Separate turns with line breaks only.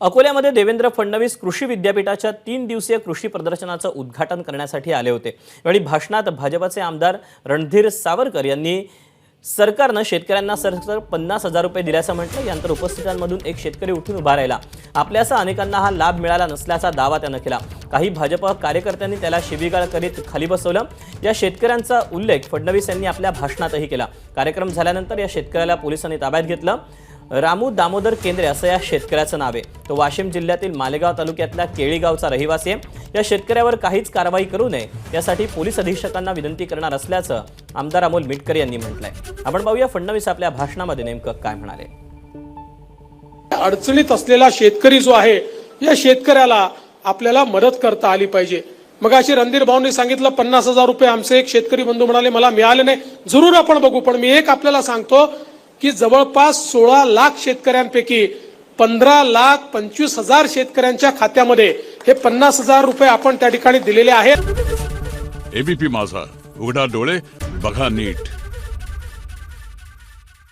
अकोल्यामध्ये देवेंद्र फडणवीस कृषी विद्यापीठाच्या तीन दिवसीय कृषी प्रदर्शनाचं उद्घाटन करण्यासाठी आले होते. यावेळी भाषणात भाजपचे आमदार रणधीर सावरकर यांनी सरकारनं शेतकऱ्यांना सरसर पन्नास हजार रुपये दिल्याचं म्हटलं. यानंतर उपस्थितांमधून एक शेतकरी उठून उभा राहिला. आपल्यासह अनेकांना हा लाभ मिळाला नसल्याचा दावा त्यानं केला. काही भाजप कार्यकर्त्यांनी त्याला शिबिगाळ करीत खाली बसवलं. या शेतकऱ्यांचा उल्लेख फडणवीस यांनी आपल्या भाषणातही केला. कार्यक्रम झाल्यानंतर या शेतकऱ्याला पोलिसांनी ताब्यात घेतलं. रामू दामोदर केंद्रे असं या शेतकऱ्याचं नाव आहे. तो वाशिम जिल्ह्यातील मालेगाव तालुक्यातल्या केळीगावचा रहिवासी आहे. या शेतकऱ्यावर काहीच कारवाई करू नये यासाठी पोलीस अधीक्षकांना विनंती करणार असल्याचं आमदार अमोल मिटकर यांनी म्हटलंय. आपण पाहूया फडणवीस आपल्या भाषणामध्ये नेमकं काय म्हणाले.
अडचणीत असलेला शेतकरी जो आहे या शेतकऱ्याला आपल्याला मदत करता आली पाहिजे. मग अशी रणधीर भाऊंनी सांगितलं पन्नास हजार रुपये आमचे एक शेतकरी बंधू म्हणाले मला मिळाले नाही. जरूर आपण बघू पण मी एक आपल्याला सांगतो की जवळपास सोळा लाख शेतकऱ्यांपैकी पंधरा लाख पंचवीस हजार शेतकऱ्यांच्या खात्यामध्ये हे पन्नास हजार रुपये आपण त्या ठिकाणी दिलेले आहेत.
एबीपी माझा. उघडा डोळे बघा नीट.